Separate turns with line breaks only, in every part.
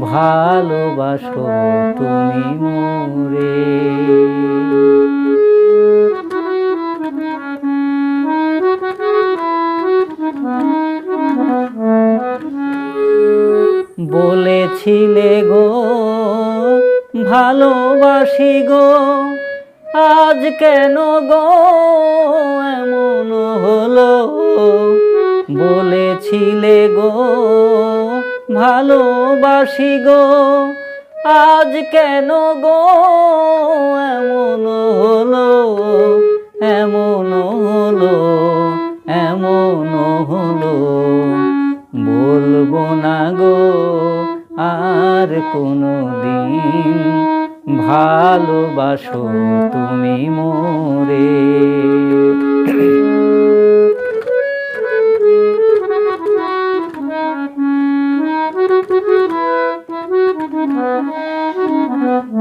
ভালোবাসো তুমি মোরে। বলেছিলে গো ভালোবাসি গো আজ কেন গো এমন হলো? বলেছিলে গো ভালোবাসি গো। আজ কেন গো? এমন হলো এমন হলো এমন হলো। বলব না গো, আর কোনো দিন ভালোবাসো তুমি।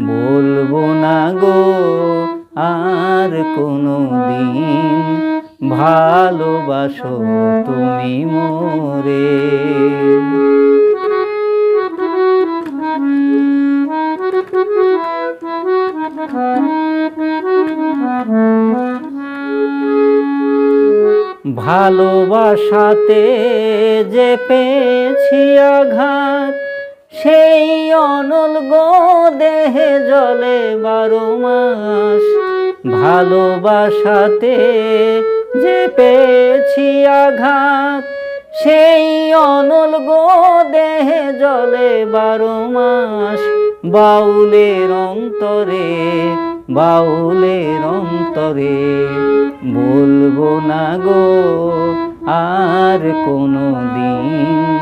বলব না গো আর কোনো দিন ভালোবাসো তুমি মোরে। ভালোবাসাতে যে পেয়েছি আঘাত সেই অনল গো দেহে জলে বারো মাস। ভালোবাসাতে যে পেয়েছি আঘাত, সেই অনল গো দেহে জলে বারো মাস। বাউলের অন্তরে বাউলের অন্তরে বলব না গো আর কোনো দিন